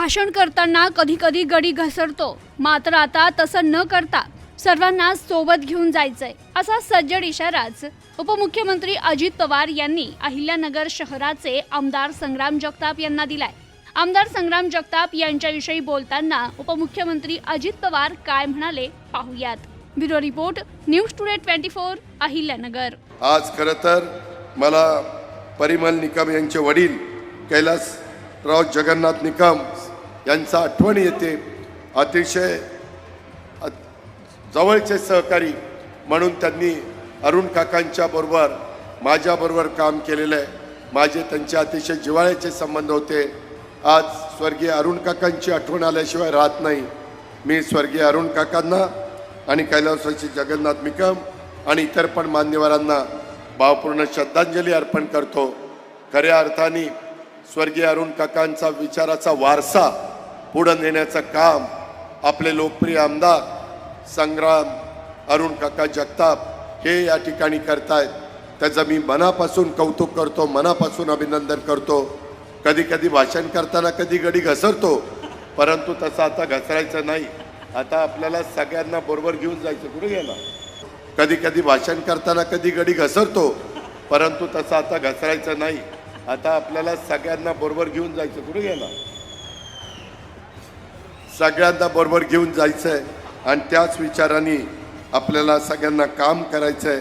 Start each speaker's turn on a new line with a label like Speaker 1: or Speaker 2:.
Speaker 1: भाषण करताना कधी कधी गडी घसरतो. मात्र आता तसं न करता सर्वांना सोबत घेऊन जायचंय असा सज्जड इशाराच उपमुख्यमंत्री अजित पवार यांनी अहिल्यानगर शहराचे आमदार संग्राम जगताप यांना दिलाय. आमदार संग्राम जगताप यांच्याविषयी बोलताना उपमुख्यमंत्री अजित पवार काय म्हणाले पाहुयात. Bureau report news today twenty four Ahilyanagar.
Speaker 2: आज खरं तर मला परिमल निकम यांचे वडील कैलास राव जगन्नाथ निकम यांचा आठवण येते. अतिशय जवळचे सहकारी म्हणून त्यांनी अरुण काकांच्या बरोबर माझ्याबरोबर काम केलेलं आहे. माझे त्यांचे अतिशय जिव्हाळ्याचे संबंध होते. आज स्वर्गीय अरुण काकांची आठवण आल्याशिवाय राहत नाही. मी स्वर्गीय अरुण काकांना आणि कैलासाची जगन्नाथ निकम आणि इतर पण मान्यवरांना भावपूर्ण श्रद्धांजली अर्पण करतो. खऱ्या अर्थाने स्वर्गीय अरुण काकांचा विचाराचा वारसा पुढं नेण्याचं काम आपले लोकप्रिय आमदार संग्राम अरुण काका जगताप हे या ठिकाणी करतायत. त्याचं मी मनापासून कौतुक करतो मनापासून अभिनंदन करतो. कधी कधी भाषण करताना कधी गडी घसरतो परंतु तसं आता घसरायचं नाही. आता आपल्याला सगळ्यांना बरोबर घेऊन जायचं. कुठे गेला? कधी कधी भाषण करताना कधी गडी घसरतो परंतु तसं आता घसरायचं नाही. आता आपल्याला सगळ्यांना बरोबर घेऊन जायचं. कुठे गेला? सगळ्यांना बरोबर घेऊन जायचं आहे आणि त्याच विचाराने आपल्याला सगळ्यांना काम करायचं आहे